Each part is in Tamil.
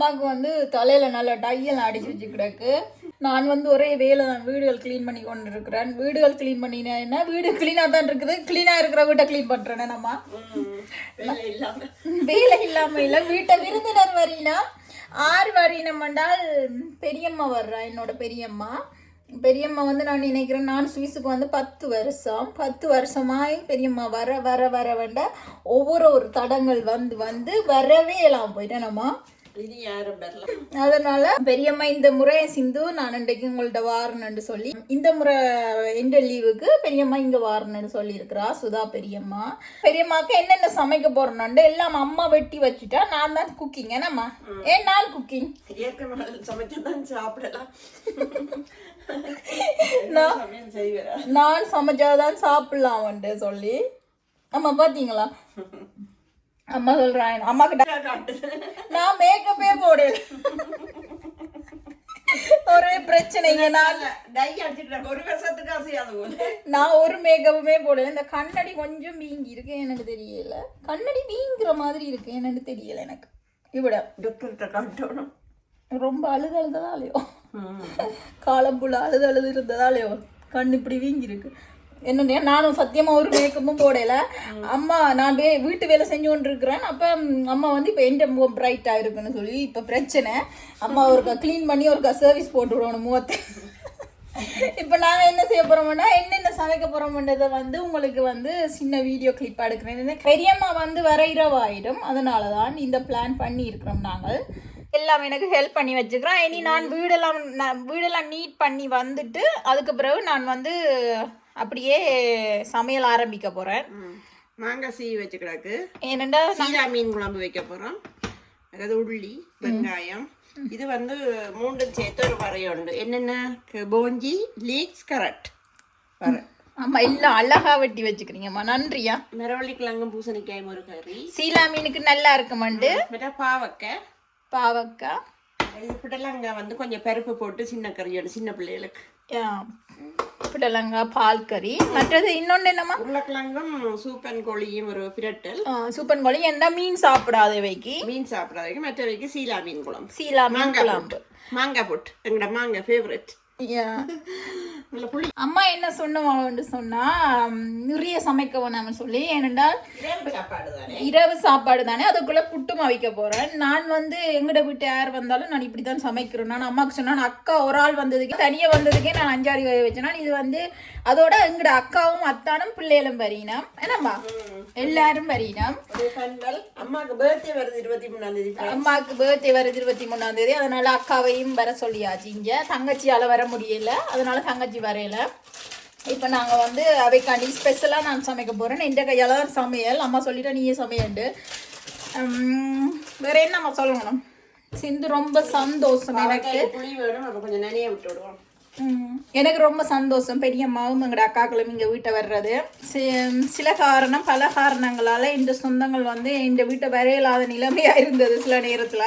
அம்மாவுக்கு வந்து தலையில் நல்லா டையெல்லாம் அடிச்சு வச்சு கிடக்கு நான் வந்து ஒரே வேலை தான் வீடுகள் க்ளீன் பண்ணி கொண்டு இருக்கிறேன் வீடுகள் க்ளீன் பண்ணினா என்ன? வீடு க்ளீனாக தான் இருக்குது. க்ளீனாக இருக்கிற வீட்டை க்ளீன் பண்ணுறேனே நம்ம. வேலை இல்லாமல் வேலை வீட்டை விருந்தினர் வரினா ஆறு வரினம் என்றால் பெரியம்மா வர்றா என்னோட பெரியம்மா. பெரியம்மா வந்து நான் நினைக்கிறேன் நான் சுவிஸுக்கு வந்து பத்து வருஷம். பத்து வருஷமாய் பெரியம்மா வர வர வர வேண்ட ஒவ்வொரு ஒரு தடங்கள் வந்து வந்து வரவே எல்லாம் போயிட்டேனம்மா இனி யாரும் அதனால பெரியம்மா இந்த முறை சிந்து நான் இன்றைக்கு உங்கள்ட்ட வாரணுன்னு சொல்லி இந்த முறை எந்த லீவுக்கு பெரியம்மா இங்க வாரணுன்னு சொல்லி இருக்கிறா சுதா பெரியம்மா. பெரியம்மாக்கு என்னென்ன சமைக்க போறோம்னு எல்லாம் அம்மா வெட்டி வச்சுட்டா நான் தான் குக்கிங் என்னம்மா? ஏன் நான் குக்கிங் சமைச்சதான் சாப்பிடலாம். நான் சமைச்சாதான் சாப்பிடலாம்ன்ட்டு சொல்லி. அம்மா பாத்தீங்களா? அம்மா சொல்றான் அம்மா கிட்ட நான் மேக்கப்பே போடல ஒரே பிரச்சனைங்க. நான் டை அடிச்சுக்கிறாங்க ஒரு வருஷத்துக்கு அசையாது நான் ஒரு மேக்கப்புமே போடல. இந்த கண்ணாடி கொஞ்சம் வீங்கி இருக்கு எனக்கு தெரியல. கண்ணாடி வீங்குற மாதிரி இருக்கு. என்னன்னு தெரியல எனக்கு. இவிட. டாக்டர்கிட்ட காட்டணும். ரொம்ப அழுது அழுததாலையோ காலம் புள்ள அழுது அழுது இருந்ததாலையோ கண் இப்படி வீங்கி இருக்கு என்னன்னா நானும் சத்தியமா ஒரு மேக்கப்பும் போடல. அம்மா நான் வே வீட்டு வேலை செஞ்சு கொண்டு இருக்கிறேன் அப்ப அம்மா வந்து இப்போ என்ட முகம் பிரைட்டா இருக்குன்னு சொல்லி இப்ப பிரச்சனை. அம்மா ஒருக்கா க்ளீன் பண்ணி ஒருக்கா சர்வீஸ் போட்டு விடணும் முகத்தை. இப்போ நாங்கள் என்ன செய்ய போகிறோம்னா என்னென்ன சமைக்க போகிறோம்ன்றதை வந்து உங்களுக்கு வந்து சின்ன வீடியோ கிளிப்பாக எடுக்கிறேன். பெரியம்மா வந்து வர இரவாயிடும். அதனால தான் இந்த பிளான் பண்ணி இருக்கிறோம் நாங்கள். எல்லாம் எனக்கு ஹெல்ப் பண்ணி வச்சுக்கிறோம். இனி நான் வீடெல்லாம் நான் வீடெல்லாம் நீட் பண்ணி வந்துட்டு அதுக்கு பிறகு நான் வந்து அப்படியே சமையல் ஆரம்பிக்க போகிறேன் மாங்காய் சீ வச்சு கிடக்கு. ஏனெண்டா சீரா மீன் குழம்பு வைக்க போறோம். அதாவது உள்ளி வெங்காயம். இது வந்து மூண்டும் சேர்த்து ஒரு வரைய உண்டு. என்னென்ன? க- போஞ்சி லீக்ஸ் கரட். வர ஆமாம் எல்லாம் அழகா வெட்டி வச்சுக்கிறீங்கம்மா. நன்றியா? மரவள்ளி கிழங்கும் பூசணிக்காயும் ஒரு கறி. சீலா மீனுக்கு நல்லா இருக்குமண்டு பாவக்காய். பாவக்காய். இது புடலங்க வந்து கொஞ்சம் பருப்பு போட்டு சின்ன கறியோட சின்ன பிள்ளைகளுக்கு. புடலங்காய் பால் கறி. மற்றது இன்னொன்று என்னம்மா? உருளைக்கிழங்கும் சூப்பன் கோழியும் ஒரு பிரட்டல். சூப்பன் கோழி. எந்த மீன் சாப்பிடாதவைக்கு மீன் சாப்பிடாதவைக்கு மற்றவைக்கு சீலா மீன் குழம்பு. சீலா மீன் குழம்பு. மாங்காய் போட்டு எங்களோட மாங்காய் ஃபேவரட் அம்மா என்ன சொன்னவங்க சொன்னா நிறைய சமைக்க வேணாம்னு சொல்லி ஏனென்றால் இரவு சாப்பாடு தானே? அதுக்குள்ள புட்டுமா வைக்க போறேன். நான் வந்து எங்கட வீட்டு யார் வந்தாலும் நான் இப்படி தான் சமைக்கிறேன். நான் அம்மாவுக்கு சொன்னா நான் அக்கா ஒரு ஆள் வந்ததுக்கே தனியா வந்ததுக்கே நான் அஞ்சாறு வகை வச்சேன்னா இது வந்து அதோட எங்கட அக்காவும் அத்தானும் பிள்ளைகளும் வரினம். என்னம்மா? எல்லாரும் வரினம். அம்மாவுக்கு பர்த்டே வருது இருபத்தி மூணாம் தேதி அம்மாவுக்கு பர்த்டே வருது இருபத்தி மூணாம் தேதி அதனால அக்காவையும் வர சொல்லியாச்சு இங்க. தங்கச்சியால வர முடியல அதனால தங்கச்சி வரையல. இப்போ நாங்கள் வந்து அவைக்காண்டி ஸ்பெஷலாக நான் சமைக்க போகிறேன் எந்த கையால் சமையல். அம்மா சொல்லிட்டா நீயே சமையண்டு. வேற என்ன நம்ம சொல்லணும் சிந்து ரொம்ப சந்தோஷம் எனக்கு. புளி வேணும். கொஞ்சம் நினைய விட்டு விடுவோம். எனக்கு ரொம்ப சந்தோஷம். பெரியம்மாவும் எங்களோட அக்காக்களும் இங்கே வீட்டை வர்றது. சில காரணம் பல காரணங்களால் இந்த சொந்தங்கள் வந்து இந்த வீட்டை வரையலாத நிலைமையாக இருந்தது சில நேரத்தில்.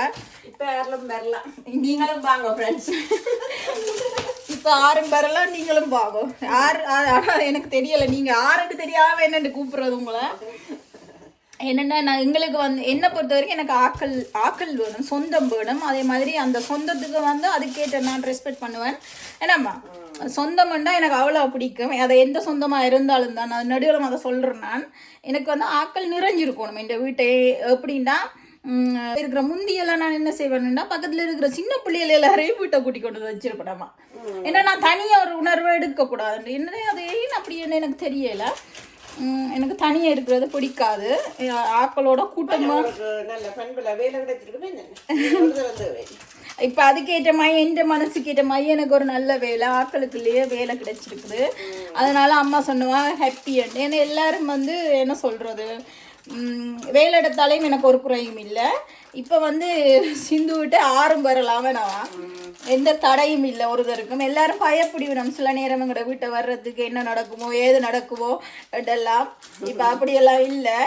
இப்ப யாரெல்லாம் வரலாம் நீங்களும் வாங்க ஃப்ரெண்ட்ஸ் இப்போ ஆறும் பேரெல்லாம் நீங்களும் பாவம் ஆறு ஆனால் எனக்கு தெரியல. நீங்க ஆறுன்னு தெரியாம என்னன்னு கூப்பிடுறது உங்களை. என்னென்ன நான் எங்களுக்கு வந்து என்னை பொறுத்த வரைக்கும் எனக்கு ஆக்கள் ஆக்கள் வேணும் சொந்தம் வேணும். அதே மாதிரி அந்த சொந்தத்துக்கு வந்து அதுக்கேற்ற நான் ரெஸ்பெக்ட் பண்ணுவேன். என்னம்மா? சொந்தம்னா எனக்கு அவ்வளோ பிடிக்கும். அதை எந்த சொந்தமாக இருந்தாலும் தான். நான் நடுவில் அதை சொல்கிறேன் நான். எனக்கு வந்து ஆக்கள் நிறைஞ்சிருக்கணும் இந்த வீட்டை. எப்படின்னா இருக்கிற முந்தியெல்லாம் நான் என்ன செய்வேன்னா பக்கத்தில் இருக்கிற சின்ன பிள்ளைகள் எல்லாரையும் வீட்டை கூட்டி கொண்டு வந்து வச்சிருப்பேன்மா ஏன்னா நான் தனியாக ஒரு உணர்வை எடுக்கக்கூடாது. என்ன அது ஏன் அப்படி என்ன எனக்கு தெரியலை. எனக்கு தனியாக இருக்கிறது பிடிக்காது. ஆக்களோட கூட்டமாக இப்போ அதுக்கேற்ற மாதிரி எந்த மனசுக்கு ஏற்ற மாதிரி எனக்கு ஒரு நல்ல வேலை ஆக்களுக்குள்ளேயே வேலை கிடைச்சிருக்குது. அதனால அம்மா சொன்னவா ஹாப்பி ஏன்னா எல்லாரும் வந்து என்ன சொல்கிறது வேலை எடுத்தாலையும் எனக்கு ஒரு குறையும் இல்லை. இப்போ வந்து சிந்து விட்டு ஆறும் வரலாம் வேணாவா எந்த தடையும் இல்லை ஒருத்தருக்கும் எல்லாரும் பயப்படுவிடும். சில நேரம் எங்களோட வீட்டை வர்றதுக்கு என்ன நடக்குமோ ஏது நடக்குமோ இதெல்லாம். இப்போ அப்படியெல்லாம் இல்லை.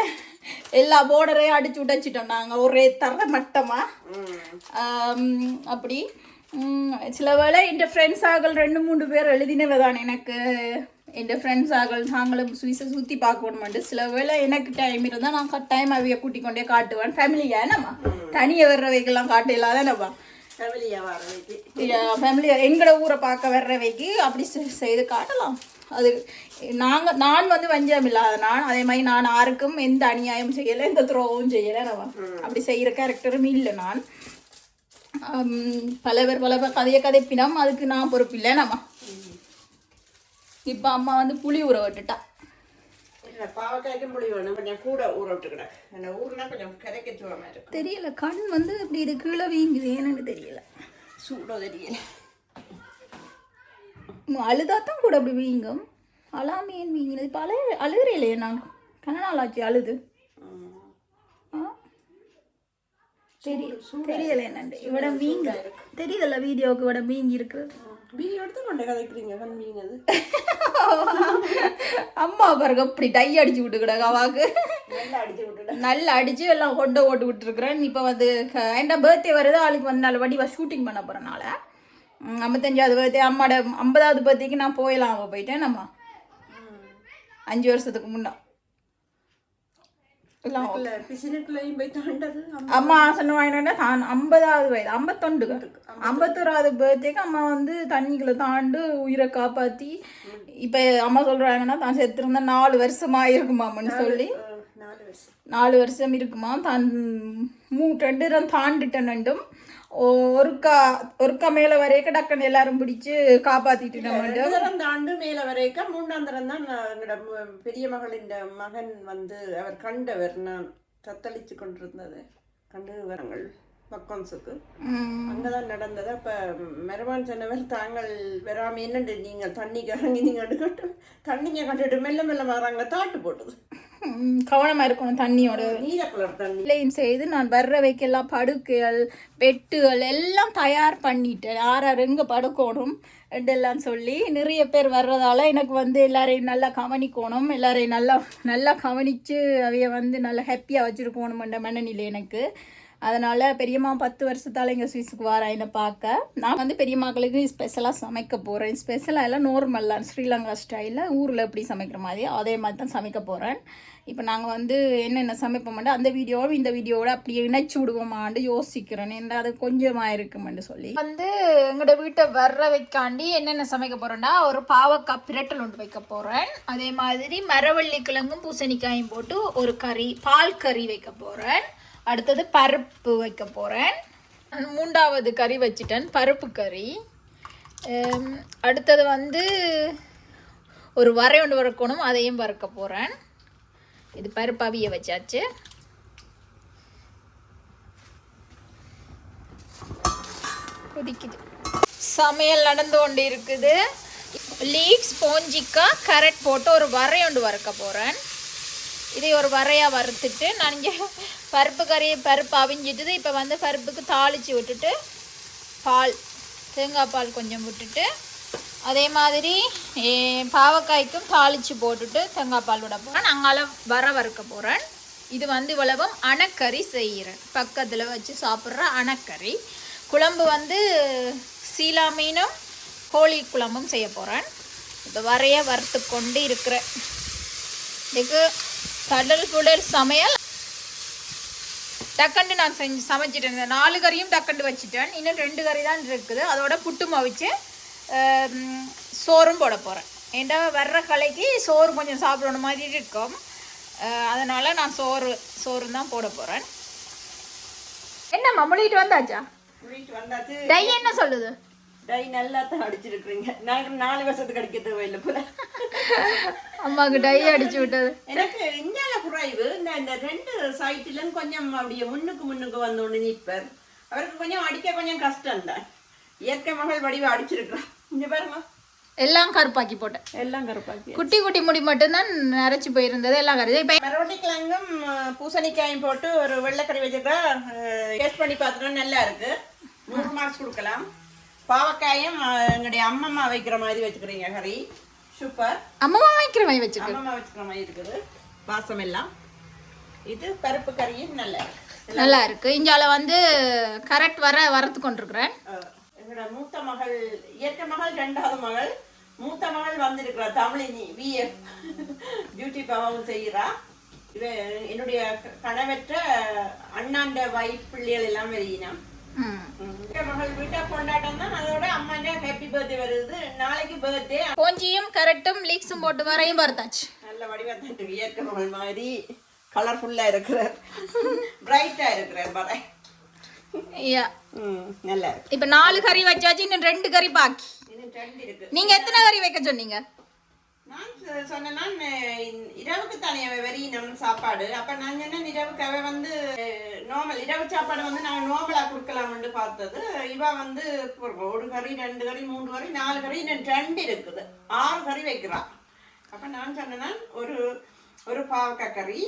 எல்லா போர்டரையும் அடிச்சு உடைச்சிட்டோம் நாங்கள் ஒரே தர மட்டமாக அப்படி. சில வேளை என் ஃப்ரெண்ட்ஸ் ஆகல் ரெண்டு மூணு பேர் எழுதினவ தான் எனக்கு. என் ஃப்ரெண்ட்ஸ் ஆகல் நாங்களும் சுவிஸை சுற்றி பார்க்கணுமெண்டு. சில வேளை எனக்கு டைம் இருந்தால் நான் கட்டாயம் அவைய கூட்டிக் கொண்டே காட்டுவேன். ஃபேமிலியா என்னம்மா? தனியாக வர்றவைக்கெல்லாம் காட்ட இல்லாதானப்பா ஃபேமிலியா எங்களோட ஊரை பார்க்க வர்றவைக்கு அப்படி செய்து காட்டலாம். அது நாங்கள் நான் வந்து வஞ்சம் இல்லாத நான் அதே மாதிரி நான் யாருக்கும் எந்த அநியாயம் செய்யலை எந்த துரோகமும் செய்யலை நம்ம அப்படி செய்கிற கேரக்டரும் இல்லை நான். ஆம், பல கதையை கதைப்பினம் அதுக்கு நான் பொறுப்பில்லை நம்ம இப்போ அம்மா வந்து புளி ஊற விட்டுட்டா. தெரியல கண் வந்து இப்படி இது கீழே வீங்குது. ஏன்னு தெரியல. சூடோ தெரியல. அழுதா தான் கூட அப்படி வீங்கும். அழாம ஏன் வீங்கினது. இப்போ அழு அழுகிறே இல்லையே நான். கன நாள் ஆச்சு அழுது ஆ? தெரிய தெரியல என்னண்டு இவட வீங்க தெரியுதல்ல வீடியோவுக்கு இவட வீங்கி இருக்கு? வீடியோ எடுத்து கொண்டு கதைக்கிறீங்க கண் மீனது அம்மா பாருங்க அப்படி டை அடிச்சு விட்டு கிடக்கு அவாக்கு நல்லா அடிச்சு எல்லாம் கொண்டு ஓட்டு விட்டுருக்குறேன். இப்போ வந்து என் பர்த்டே வருது. ஆளுக்கு வந்து நாலு வடிவா ஷூட்டிங் பண்ண போகிறனால ஐம்பத்தஞ்சாவது பர்த்டே அம்மாட ஐம்பதாவது பர்த்டேக்கு நான் போயலாம் அவ போயிட்டேன் நம்ம அஞ்சு வருஷத்துக்கு முன்னா எல்லாம் இல்லை பிசினுக்குள்ளேயும் போய் தாண்டது அம்மா. ஆசனம் வாங்கினா தான் ஐம்பதாவது வயது ஐம்பத்தொண்டு ஐம்பத்தோராவது பர்த்டேக்கு அம்மா வந்து தண்ணிக்குள்ள தாண்டு உயிரை காப்பாற்றி இப்போ அம்மா சொல்கிறாங்கன்னா தான் செத்துருந்தா நாலு வருஷமா இருக்குமாம்னு சொல்லி. நாலு வருஷம். இருக்குமா தான் மூ ரெண்டு தரம் தாண்டிட்டனுண்டும் ஒருக்கா ஒருக்கா மேலே வரைக்கும் டக்குன்னு எல்லாரும் பிடிச்சு காப்பாற்றிட்டு தரம் தாண்டு மேல வரைக்கும் மூணாம் தரம் தான் பெரிய மகளின் மகன் வந்து அவர் கண்டவர். நான் தத்தளிச்சு கொண்டிருந்தது. கண்டு வரங்கள் பக்கம்ஸுக்கு அங்கதான் நடந்தது. அப்ப மெரவான் சொன்னவர் தாங்கள் வராம என்னண்டு நீங்கள் தண்ணிக்கு இறங்கி நீங்க எடுக்கட்டும் தண்ணிங்க கண்டுட்டு மெல்ல மெல்ல வராங்க தாட்டு போட்டது. கவனமாக இருக்கணும் தண்ணியோட. நீல கலர் தண்ணி. வேலையும் செய்து நான் வர்ற வைக்கெல்லாம் படுக்கைகள் பெட்டுகள் எல்லாம் தயார் பண்ணிட்டேன் யார் யார் எங்கே படுக்கணும் எல்லாம் சொல்லி நிறைய பேர் வர்றதால எனக்கு வந்து எல்லாரையும் நல்லா கவனிக்கணும் எல்லாரையும் நல்லா நல்லா கவனித்து அவைய வந்து நல்லா ஹாப்பியாக வச்சுருக்கணுமென்ற மனநிலை எனக்கு. அதனால் பெரியம்மா பத்து வருஷத்தால் எங்கள் ஸ்வீஸுக்கு வாரா என்னை பார்க்க. நான் வந்து பெரியம்மாக்களுக்கு ஸ்பெஷலாக சமைக்க போகிறேன் ஸ்பெஷலாக எல்லாம் நார்மலாக ஸ்ரீலங்கா ஸ்டைலில் ஊரில் எப்படி சமைக்கிற மாதிரி அதே மாதிரி தான் சமைக்க போகிறேன் இப்போ நாங்கள் வந்து என்னென்ன சமைப்போம்ட்டு அந்த வீடியோவும் இந்த வீடியோவோட அப்படியே இணைச்சி விடுவோமான்னு யோசிக்கிறேன். என்ன அது கொஞ்சமாக இருக்குமெண்டு சொல்லி. வந்து எங்களோட வீட்டை வர்ற வைக்காண்டி என்னென்ன சமைக்க போகிறேன்னா ஒரு பாவக்காய் பிரட்டல் ஒன்று வைக்க போகிறேன் அதே மாதிரி மரவள்ளி கிழங்கும் பூசணிக்காயும் போட்டு ஒரு கறி பால் கறி வைக்க போகிறேன் அடுத்தது பருப்பு வைக்க போகிறேன் மூன்றாவது கறி வச்சிட்டேன் பருப்பு கறி. அடுத்தது வந்து ஒரு வரை ஒன்று வறுக்கணும் அதையும் வறுக்க போகிறேன் இது பருப்பு அவிய வச்சாச்சு. கொதிக்குது. சமையல் நடந்து கொண்டு இருக்குது. லீக்ஸ் போஞ்சிக்காய் கரெட் போட்டு ஒரு வரை ஒன்று வறுக்க போகிறேன் இதை ஒரு வரையாக வறுத்துட்டு நான் இங்கே பருப்பு கறி பருப்பு அவிஞ்சிட்டுது. இப்போ வந்து பருப்புக்கு தாளித்து விட்டுட்டு பால் தேங்காய் பால் கொஞ்சம் விட்டுட்டு அதே மாதிரி பாவக்காய்க்கும் தாளித்து போட்டுட்டு தேங்காய் பால் விட போகிறேன் அங்கால வர வறுக்க போகிறேன் இது வந்து இவ்வளவும் அணக்கறி செய்கிறேன் பக்கத்தில் வச்சு சாப்பிட்ற அணக்கறி. குழம்பு வந்து சீலா மீனும் கோழி குழம்பும் செய்ய போகிறேன் இப்போ வரைய வறுத்து கொண்டு இருக்கிறேன். இதுக்கு கடல் புடல் சமையல். டக்கண்டு நான் செஞ்சு சமைச்சிட்டேன் இந்த நாலு கறியும் டக்கண்டு வச்சுட்டேன். இன்னும் ரெண்டு கறி தான் இருக்குது. அதோட புட்டு மவிச்சு சோறும் போட போகிறேன் ஏன்டா வர்ற கலைக்கு சோறு கொஞ்சம் சாப்பிடணும் மாதிரி இருக்கும். அதனால நான் சோறு சோறு தான் போட போகிறேன் என்ன மம்முளிட்டு வந்தாச்சா? வீட்டு வந்தாச்சு. டை என்ன சொல்லுது? டை நல்லா தான் அடிச்சிருக்கிறீங்க நாங்க நாலு வருஷத்துக்கு அடிக்க தேவையில்லை போல. அம்மாவுக்கு டை அடிச்சு விட்டது. எனக்கு இஞ்சால குறைவு. இந்த இந்த ரெண்டு சைட்டிலும் கொஞ்சம் அப்படியே முன்னுக்கு முன்னுக்கு வந்தோன்னு நிற்பர் அவருக்கு கொஞ்சம் அடிக்க கொஞ்சம் கஷ்டம் தான். இயற்கை மகள் வடிவ அடிச்சிருக்கிறான் இங்க பாருங்க எல்லாம் கருப்பாக்கி போட்டேன். எல்லாம் கருப்பாக்கி. குட்டி குட்டி முடி மட்டும்தான் நரைச்சி போயிருந்தது எல்லாம் கருது. இப்போ மரவட்டி கிழங்கும் பூசணிக்காயும் போட்டு ஒரு வெள்ளைக்கறி வச்சுட்டா டேஸ்ட் பண்ணி பார்த்துட்டோம் நல்லா இருக்கு. நூறு மார்க்ஸ் கொடுக்கலாம். பாவக்காயும் எங்களுடைய அம்மம்மா வைக்கிற மாதிரி வச்சுக்கிறீங்க கறி சூப்பர் அம்மாவா வைக்கிற மாதிரி வச்சிருக்கு அம்மம்மா வச்சுக்கிற மாதிரி இருக்குது. வாசம் எல்லாம். இது பருப்பு கறியும் நல்லா நல்லா இருக்கு. இஞ்சால வந்து கரெக்ட் வர வரத்து கொண்டிருக்கிறேன். எங்களோட மூத்த மகள் இயற்கை மகள் ரெண்டாவது மகள். மூத்த மகள் வந்திருக்கிறா தமிழினி விஎஃப் பியூட்டி பாவம் செய்கிறா. என்னுடைய கணவற்ற அண்ணாண்ட வைஃப் பிள்ளைகள் எல்லாம் வெளியினம் கோஞ்சியும் கரெக்டும் லீக்ஸும் போட்டு வரையும் பார்த்தாச்சு. நல்ல வடிவத்தை இயற்கை மகள் மாதிரி கலர்ஃபுல்லா இருக்கிறார். பிரைட்டா இருக்கிறார் பாரு. நல்லா இருக்கு. இப்ப நாலு கறி வச்சாச்சு இன்னும் ரெண்டு கறி பாக்கி. நீங்க எத்தனை கறி வைக்க சொன்னீங்க? நான் சொன்னேன்னா இரவுக்கு தானே அவ வெறியினம் சாப்பாடு. அப்ப நான் சொன்னேன் இரவுக்கு அவ வந்து நார்மல் இரவு சாப்பாடு வந்து நான் நார்மலா கொடுக்கலாம்னு பார்த்தது இவ வந்து ஒரு கறி ரெண்டு கறி மூணு கறி நாலு கறி ரெண்டு இருக்குது. ஆறு கறி வைக்கிறா. அப்ப நான் சொன்னேன்னா ஒரு ஒரு பாவக்காய் கறி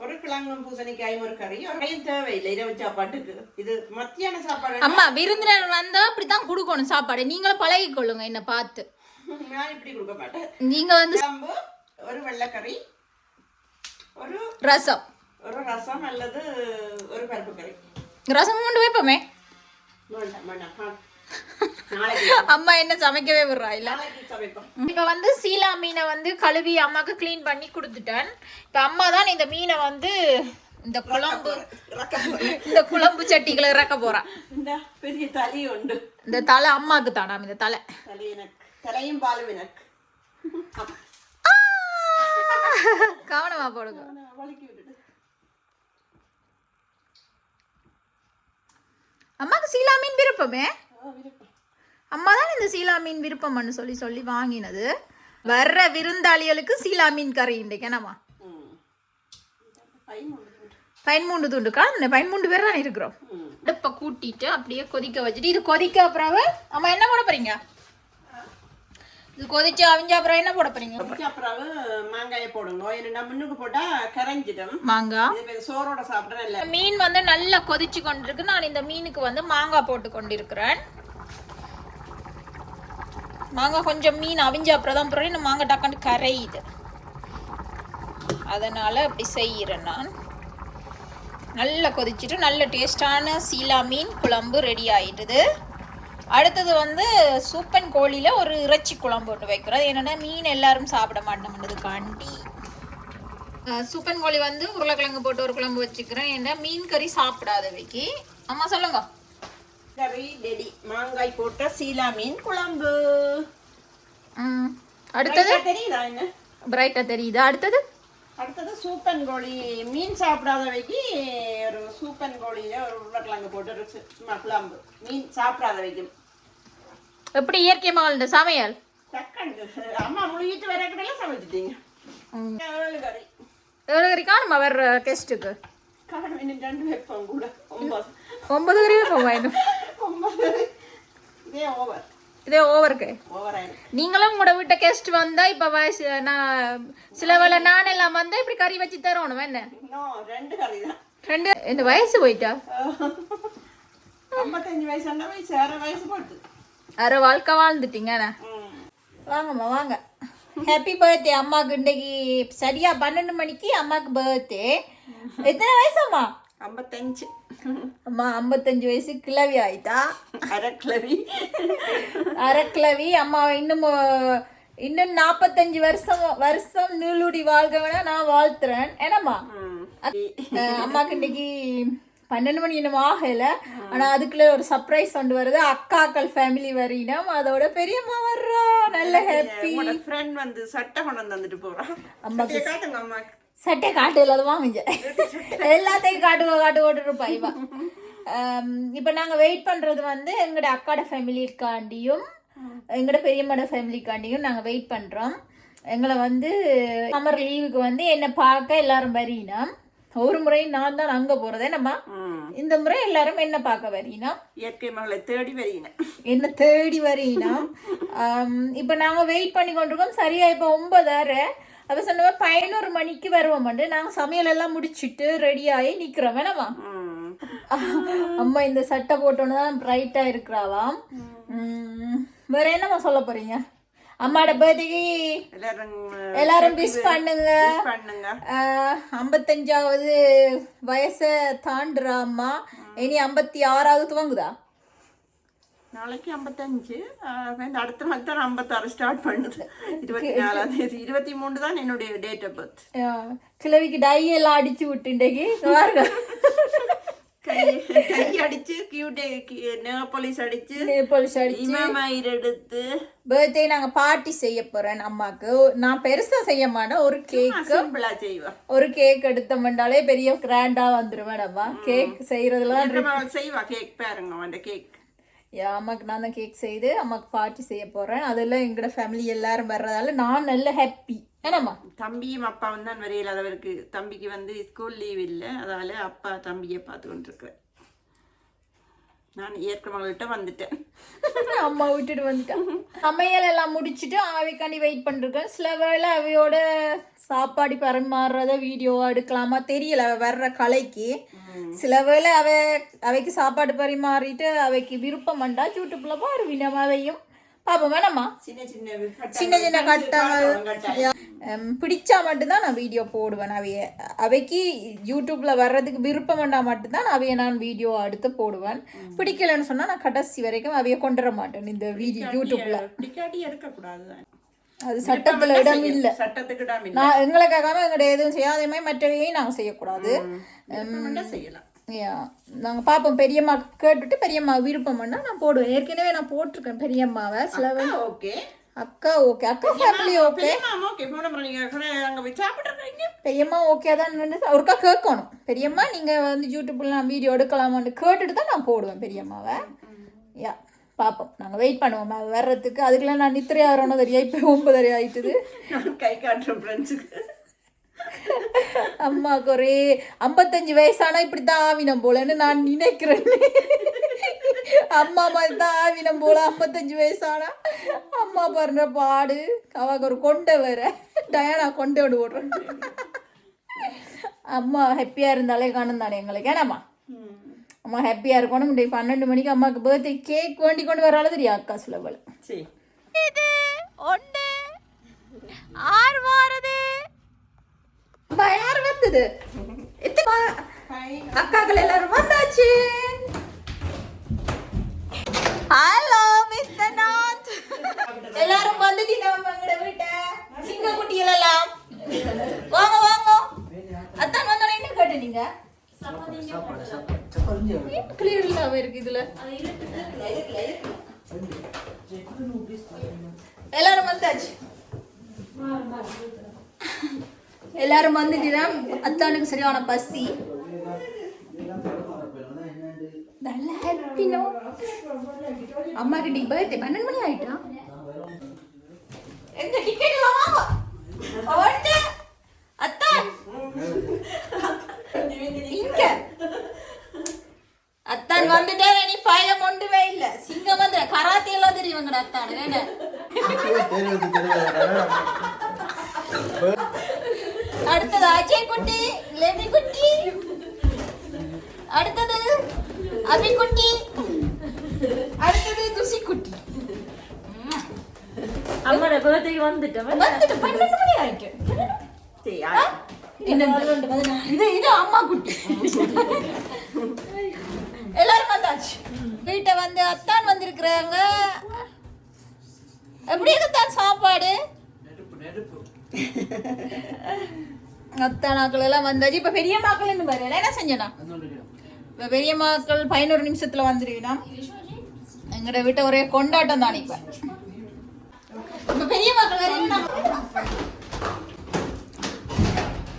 ஒரு கிழங்கும் பூசணிக்காயும் ஒரு கறி ஒரு கறியும் தேவையில்லை இரவு சாப்பாட்டுக்கு. இது மத்தியான சாப்பாடு அம்மா விருந்தினர் வந்தா அப்படித்தான் கொடுக்கணும் சாப்பாடு. நீங்களும் பழகிக் கொள்ளுங்க என்ன பார்த்து. நான் இப்படி கொடுக்க மாட்டேன். நீங்க வந்து குழம்பு ஒரு வெள்ளைக்கறி ஒரு ரசம். ஒரு ரசம் அல்லது ஒரு பருப்பு கறி. ரசம் கொண்டு வைப்போமே. அம்மா என்ன சமைக்கவே விடுறா இல்ல? இப்ப வந்து சீலா மீனை வந்து கழுவி அம்மாக்கு க்ளீன் பண்ணி கொடுத்துட்டேன். இப்ப அம்மா தான் இந்த மீனை வந்து இந்த குழம்பு இந்த குழம்பு சட்டிகளை இறக்க போறா. இந்த பெரிய தலி உண்டு. இந்த தலை அம்மாக்கு தானாம் இந்த தலை. தலையும் பாலும் எனக்கு! கவனமா போடுங்க. அம்மாக்கு சீலா மீன் விருப்பமே? அம்மா தான் இந்த சீலா மீன் விருப்பம்னு சொல்லி சொல்லி வாங்கினது. வர்ற விருந்தாளிகளுக்கு சீலா மீன் கறி இன்றைக்கு. என்னம்மா? ம். பையன் உண்டு பதிமூன்று துண்டுக்கா இந்த பதிமூன்று பேர் தான் இருக்கிறோம். அடுப்பை கூட்டிட்டு அப்படியே கொதிக்க வச்சுட்டு இது கொதிக்க அப்புறம் அம்மா என்ன போட போறீங்க? இது கொதிச்சு அவிஞ்ச அப்புறம் என்ன போட போறீங்க? அதுக்கு அப்புறம் மாங்காயை போடுங்க ஏன்னா முன்னுக்கு போட்டா கரைஞ்சிடும். மாங்காய் சோறோட சாப்பிட்றேன் இல்லை. மீன் வந்து நல்லா கொதிச்சு கொண்டிருக்கு. நான் இந்த மீனுக்கு வந்து மாங்காய் போட்டு கொண்டிருக்கிறேன். மாங்காய் கொஞ்சம் மீன் அவிஞ்ச அப்புறம் தான் இந்த மாங்காய் டக்காண்டு கரையுது. அதனால அப்படி செய்கிறேன் நான். நல்லா கொதிச்சுட்டு நல்ல டேஸ்டான சீலா மீன் குழம்பு ரெடி ஆயிடுது. அடுத்தது வந்து சூப்பன் கோழியில் ஒரு இறைச்சி குழம்பு போட்டு வைக்கிறோம். என்னென்னா மீன் எல்லாரும் சாப்பிட மாட்டோம்ன்றதுக்காண்டி சூப்பன் கோழி வந்து உருளைக்கிழங்கு போட்டு ஒரு குழம்பு வச்சுக்கிறேன் ஏன்னா மீன் கறி சாப்பிடாதவைக்கு அம்மா சொல்லுங்க. கறி டெடி மாங்காய் போட்ட சீலா மீன் குழம்பு. அடுத்தது? தெரியுதா என்ன? பிரைட்டாக தெரியுது? அடுத்தது? அடுத்தது சூப்பன் கோழி. மீன் சாப்பிடாதவைக்கு ஒரு சூப்பன் கோழியில ஒரு உருளைக்கிழங்கு போட்டு ஒரு சும்மா குழம்பு. மீன் சாப்பிடாதவைக்கு எப்படி இயற்கை மகள் சமையல்? தக்கண்டு அம்மா முழுகிட்டு வர கடையில சமைச்சிட்டீங்க. ஏழு கறி? எவ்வளோ கறி காணுமா வர்ற காரணம் இன்னும் ரெண்டு வைப்போம் கூட. ஒன்பது. ஒன்பது கறி வேணும் ஒன்பது. இதே ஓவர் இதே ஓவருக்கு நீங்களும் உங்களோட வீட்டை கெஸ்ட் வந்தா இப்போ வயசு நான் சில வேளை நான் எல்லாம் வந்தா இப்படி கறி வச்சு தரணும் என்ன? ரெண்டு கறி தான். ரெண்டு? இந்த வயசு போயிட்டா? அரை வயசு போட்டு. அரை வாழ்க்கை வாழ்ந்துட்டீங்கண்ணா வாங்கம்மா வாங்க. ஹாப்பி பர்த்டே அம்மாவுக்கு இன்னைக்கு சரியா பன்னெண்டு மணிக்கு அம்மாவுக்கு பர்த்டே எத்தனை வயசும்மா ஐம்பத்தஞ்சு. அம்மா ஐம்பத்தஞ்சு வயசு கிளவி ஆயிட்டா. அரைக்கிழவி அரைக்கிளவி அம்மா இன்னும் இன்னும் நாற்பத்தஞ்சு வருஷம் வருஷம் நீளுடி வாழ்க வேணா நான் வாழ்த்துறேன். ஏனம்மா? ம். அஹ், அம்மாக்கு இன்னைக்கு பன்னெண்டு மணி இன்னும் ஆகல. ஆனா அதுக்குள்ள ஒரு சர்ப்ரைஸ் கொண்டு வருது. அக்காக்கள் ஃபேமிலி வரையினம் அதோட பெரியம்மா வர்றா. நல்ல ஹாப்பி ஃப்ரெண்ட் வந்து சட்டை கொண்டு வந்து வந்துட்டு போறான் அம்மாக்கு. சட்டை காட்டு இல்லாத வாங்குஞ்ச எல்லாத்தையும் காட்டுவ காட்டு இருப்பா இவ. இப்போ நாங்கள் வெயிட் பண்ணுறது வந்து எங்களோட அக்காட ஃபேமிலிக்காண்டியும் எங்களோட பெரியம்மாட ஃபேமிலிக்காண்டியும் நாங்கள் வெயிட் பண்ணுறோம் எங்களை வந்து சம்மர் லீவுக்கு வந்து என்னை பார்க்க எல்லாரும் வரினோம் ஒரு முறை நான் தான் அங்கே போகிறதே நம்ம இந்த முறை எல்லாரும் என்ன பார்க்க வரினோம் இயற்கை மகளை தேடி வருகினேன் என்ன தேடி வரையினோம் இப்போ நாங்கள் வெயிட் பண்ணி கொண்டிருக்கோம். சரியா இப்போ ஒன்பதரை. அப்போ சொன்ன பதினோரு மணிக்கு வருவோம்ட்டு நாங்கள் சமையல் எல்லாம் முடிச்சிட்டு ரெடியாகி நிற்கிறோம் வேணாமா? அம்மா இந்த சட்டை போட்டோன்னு தான் பிரைட்டாக இருக்கிறாவாம் வேற என்னம்மா சொல்ல போறீங்க? அம்மாட பர்த்டேக்கு எல்லாரும் மிஸ் பண்ணுங்க. ஐம்பத்தஞ்சாவது வயசை தாண்டுறா அம்மா. இனி ஐம்பத்தி ஆறாவது துவங்குதா? நாளைக்கு ஐம்பத்தஞ்சு. அடுத்த நாள் தான் ஐம்பத்தாறு ஸ்டார்ட் பண்ணுது. இருபத்தி நாலாம் தேதி. இருபத்தி மூணு தான் என்னுடைய டேட் ஆஃப் பர்த் கிழவிக்கு டை எல்லாம் அடிச்சு விட்டுண்டேக்கு. பாருங்க. கை அடிச்சு கியூட்டே நேபாளிஸ் அடிச்சு நெய்பாலிஷ் அடிச்சு. இமாமயிர் எடுத்து. பர்த்டே நாங்க பார்ட்டி செய்ய போறேன் அம்மாக்கு. நான் பெருசா செய்ய மாட்டேன். ஒரு கேக் சிம்பிளா செய்வா. ஒரு கேக் எடுத்தோம்னாலே பெரிய கிராண்டா வந்துருவேன் அம்மா கேக் செய்யறதுல செய்வா கேக் பாருங்க அந்த கேக் அம்மாவுக்கு அம்மாக்கு நான் தான் கேக் செய்து அம்மாக்கு பார்ட்டி செய்ய போறேன். அதெல்லாம் எங்களோட ஃபேமிலி எல்லாரும் வர்றதால நான் நல்ல ஹாப்பி ஏன்னாம்மா தம்பியும் அப்பாவும் தான் வரையில். அதவருக்கு தம்பிக்கு வந்து ஸ்கூல் லீவ் இல்லை. அதால அப்பா தம்பியை பார்த்து கொண்டிருக்கிறேன் நான் ஏற்கனவே வந்துட்டேன். அம்மா விட்டுட்டு வந்துட்டான் சமையல் எல்லாம் முடிச்சுட்டு ஆவிக்காண்டி வெயிட் பண்ணிருக்கேன் சில வேளை அவையோட சாப்பாடு பரிமாறுறத வீடியோ எடுக்கலாமா தெரியல. அவ வர்ற கலைக்கு. சில வேளை அவ அவைக்கு சாப்பாடு பரிமாறிட்டு அவைக்கு விருப்பம் வந்தா யூடியூப்ல பாருவினம் அவையும் பாப்போம் வேணாமா? சின்ன சின்ன சின்ன சின்ன கட்டங்கள். பிடிச்சா மட்டும்தான் நான் வீடியோ போடுவேன் அவைய. அவைக்கு யூடியூப்ல வர்றதுக்கு விருப்பம் வேண்டா மட்டும்தான் அவைய நான் வீடியோ எடுத்து போடுவேன். பிடிக்கலன்னு சொன்னா நான் கடைசி வரைக்கும் அவைய கொண்டு வர மாட்டேன் இந்த வீடியோ தான். அது சட்டத்துல இடம் இல்ல. சட்டத்துக்கு இடம் இல்லை. நான் எங்களுக்காக எங்கள்ட எதுவும் செய்யாத மாதிரி மற்றவையும் நாங்க செய்யக்கூடாது. செய்யலாம். Yeah. நாங்க பாப்போம். பெரியம்மா கேட்டுட்டு பெரியம்மா விருப்பம் பண்ணா நான் போடுவேன். ஏற்கனவே நான் போட்டிருக்கேன் பெரியம்மாவை. சில ஓகே. அக்கா ஓகே. அக்கா ஃபேமிலி ஓகே. பெரியம்மா ஓகே தான் ஒருக்கா கேட்கணும். பெரியம்மா நீங்கள் வந்து யூடியூப்ல நான் வீடியோ எடுக்கலாமான்னு கேட்டுட்டு தான் நான் போடுவேன் பெரியம்மாவை. யா பார்ப்போம் நாங்கள் வெயிட் பண்ணுவோம். வர்றதுக்கு. அதுக்குள்ள நான் நித்திரை ஆகிறோன்னு தெரியா? இப்போ ஒன்பதரை ஆயிட்டுது. கை காட்டுறேன் ஃப்ரெண்ட்ஸுக்கு அம்மாவுக்கு ஒரே ஐம்பத்தஞ்சு வயசானா இப்படி தான் ஆவினம் போலன்னு நான் நினைக்கிறேன். அம்மா மாதிரி தான் ஆவினம் போல ஐம்பத்தஞ்சு வயசானா? அம்மா பாருங்க பாடு. அவக்கு ஒரு கொண்டை வேற. டயானா கொண்டை விடு போடுறேன். அம்மா ஹாப்பியாக இருந்தாலே காணும் தானே எங்களுக்கு. ஏனாம்மா? அம்மா ஹாப்பியாக இருக்கணும். இன்றைக்கு பன்னெண்டு மணிக்கு அம்மாவுக்கு பர்த்டே கேக் வேண்டி கொண்டு வரால தெரியும் அக்கா சுலபல் இது ஒன்று ஆறு வாரது யார் வந்தது? அக்காக்கள் எல்லாரும் வந்தாச்சு. ஹலோ மிஸ்டர் நாத் எல்லாரும் வந்துட்டீங்க எங்கட வீட்ட? சிங்க குட்டிகள் எல்லாம் வாங்க வாங்க. அத்தான் வந்தோட என்ன கேட்டு நீங்க? கிளியர் இல்லாம இருக்கு இதுல. எல்லாரும் வந்தாச்சு. எல்லாரும் வந்துட்டீங்கன்னா அத்தானுக்கு சரியான பசி. அம்மா கிட்ட பர்த்டே பன்னெண்டு மணி ஆயிட்டா? எங்க டிக்கெட் எல்லாம் அத்தான் இங்க. அத்தான் வந்துட்டா நீ பயம் ஒன்றுமே இல்ல. சிங்கம் வந்து கராத்தே எல்லாம் தெரியும் எங்கட அத்தான் என்ன? அடுத்தது அஜய் குட்டி லெவி குட்டி அடுத்தது அபி குட்டி அடுத்தது துசி குட்டி அம்மாட. பர்த்டேக்கு வந்துட்டேன் வந்துட்டு பன்னெண்டு மணி ஆயிட்டு. சரி என்ன இது இது அம்மா குட்டி எல்லாரும் வந்தாச்சு. வீட்டை வந்து அத்தான் வந்திருக்கிறாங்க. எப்படி இருக்குத்தான் சாப்பாடு? அத்தானாக்கள் எல்லாம் வந்தாச்சு. இப்ப பெரிய மாக்கள் இன்னும் பாரு என்ன செஞ்சனா? இப்ப பெரிய மாக்கள் பதினோரு நிமிஷத்துல வந்துருவினா எங்கட வீட்டை ஒரே கொண்டாட்டம் தான் இப்ப. இப்ப பெரிய மாக்கள் வேற என்ன?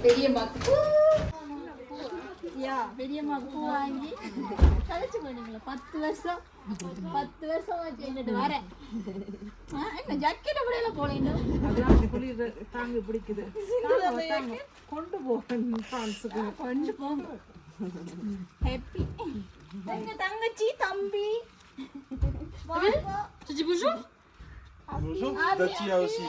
பெரிய மாக்கள் யா பெரியம்மா பூ வாங்கி கழிச்சு போனீங்களா பத்து வருஷம் பத்து வருஷம் ஆச்சு. என்னட்டு வரேன் என்ன ஜக்கெட் அப்படியே போல இன்னும்? குளிர் தாங்க பிடிக்குது. கொண்டு போகணும் கொண்டு போங்க. ஹாப்பி எங்க தங்கச்சி தம்பி. வாங்க. Bonjour, Datia aussi.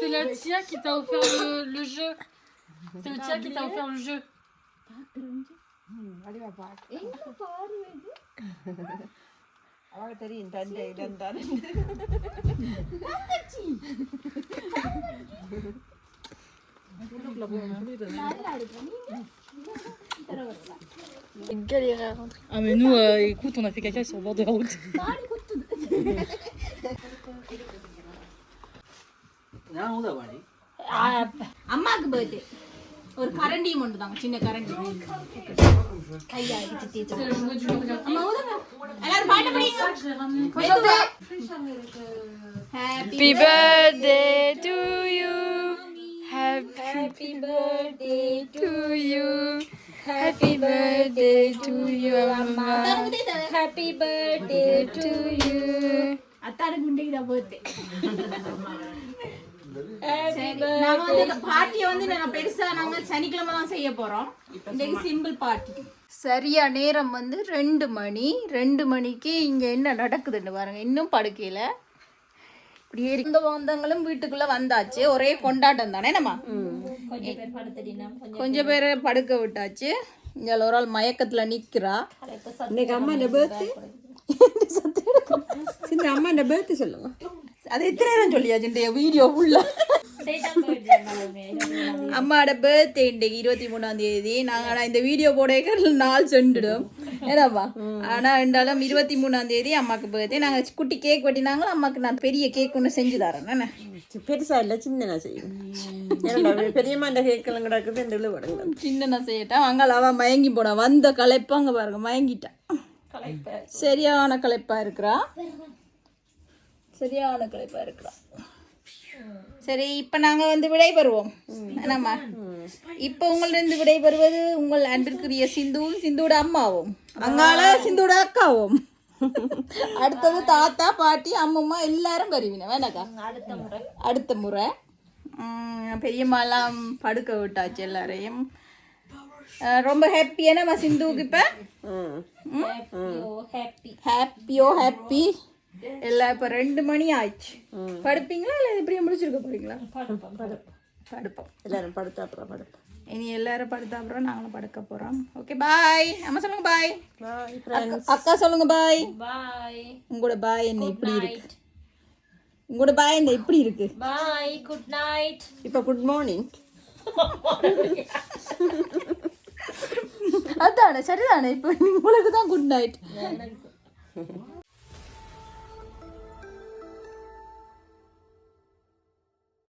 C'est la Tia qui t'a offert le, jeu. C'est le Tia qui t'a offert le jeu. Une galère à rentrer. Ah mais nous, euh, écoute, on a fait caca sur le bord de route. நான் ஊதாவாடி அம்மாக்கு பர்த்டே ஒரு கரண்டியும் ஒன்று தாங்க சின்ன கரண்டி அம்மா ஊதுங்க. எல்லாரும் பாட்டு படிங்க மெதுவா. Happy Happy birthday to you. Happy birthday to you. Happy birthday to Happy birthday to you. அத்தாருக்கு இன்றைக்கு தான் பர்த்டே நாங்க வந்து இந்த பார்ட்டியை வந்து நாங்க பெருசா நாங்க சனிக்கிழமை தான் செய்ய போறோம். இன்னைக்கு சிம்பிள் பார்ட்டி சரியா நேரம் வந்து ரெண்டு மணி. ரெண்டு மணிக்கு இங்க என்ன நடக்குதுன்னு பாருங்க. இன்னும் படுக்கையில. இப்படி இருந்த வந்தவங்களும் வீட்டுக்குள்ள வந்தாச்சு. ஒரே கொண்டாட்டம் தானே நம்ம? கொஞ்சம் பேரை படுக்க விட்டாச்சு. இங்க ஒரு ஆள் மயக்கத்துல நிக்கிறா. இன்னைக்கு அம்மா இந்த பேர்த்து சின்ன அம்மா இந்த பேர்த்து சொல்லுங்க. அது எத்தனை நேரம் சொல்லியாச்சு இந்த வீடியோ ஃபுல்லா அம்மாவோட பர்த்டே இன்றைக்கு இருபத்தி மூணாம் தேதி. நாங்க ஆனா இந்த வீடியோ போட நாள் சென்றுடும். ஏன்னாப்பா ஆனா இருந்தாலும் இருபத்தி மூணாம் தேதி அம்மாக்கு பர்த்டே நாங்க குட்டி கேக் வெட்டினாங்களும் அம்மாக்கு நான் பெரிய கேக் ஒன்று செஞ்சு தரேன். என்ன? பெருசா இல்ல சின்ன செய்யும் ஏன்னா பெரியம்மா இந்த கேக்கெல்லாம் கிடக்குது இந்த விழுவடுங்க சின்ன நான் செய்யட்டேன் அங்கால அவன் மயங்கி போனா வந்த களைப்பா அங்க பாருங்க மயங்கிட்டான் சரியான களைப்பா இருக்கிறா. சரியான களைப்பா இருக்கிறா. சரி இப்போ நாங்கள் வந்து விடைபெறுவோம். என்னம்மா? இப்போ உங்களிருந்து விடைபெறுவது உங்கள் அன்பிற்குரிய சிந்துவும் சிந்துவோட அம்மாவும். அங்கால சிந்துவோட அக்காவும். அடுத்தது தாத்தா பாட்டி அம்மம்மா எல்லாரும் வருவின வேணாக்கா? அடுத்த முறை. அடுத்த முறை பெரியம்மாலாம் படுக்க விட்டாச்சு எல்லாரையும். ரொம்ப ஹாப்பி என்னம்மா சிந்துவுக்கு இப்போ ஹாப்பியோ ஹாப்பி எல்லாம் இப்போ ரெண்டு மணி ஆயிடுச்சு. படுப்பீங்களா இல்லை இப்படியே முடிச்சிருக்க போறீங்களா? படுப்போம் எல்லாரும் படுத்தா அப்புறம் படுப்போம். இனி எல்லாரும் படுத்த அப்புறம் நாங்களும் படுக்க போறோம். ஓகே பாய் அம்மா சொல்லுங்க பாய் பாய் அக்கா சொல்லுங்க பாய் Bye. உங்களோட பாய் என்ன இப்படி இருக்கு? உங்களோட பாய் என்ன இப்படி இருக்கு? Bye. Good night. இப்போ குட் மார்னிங் அதானே சரிதானே? இப்போ உங்களுக்கு தான் குட் நைட்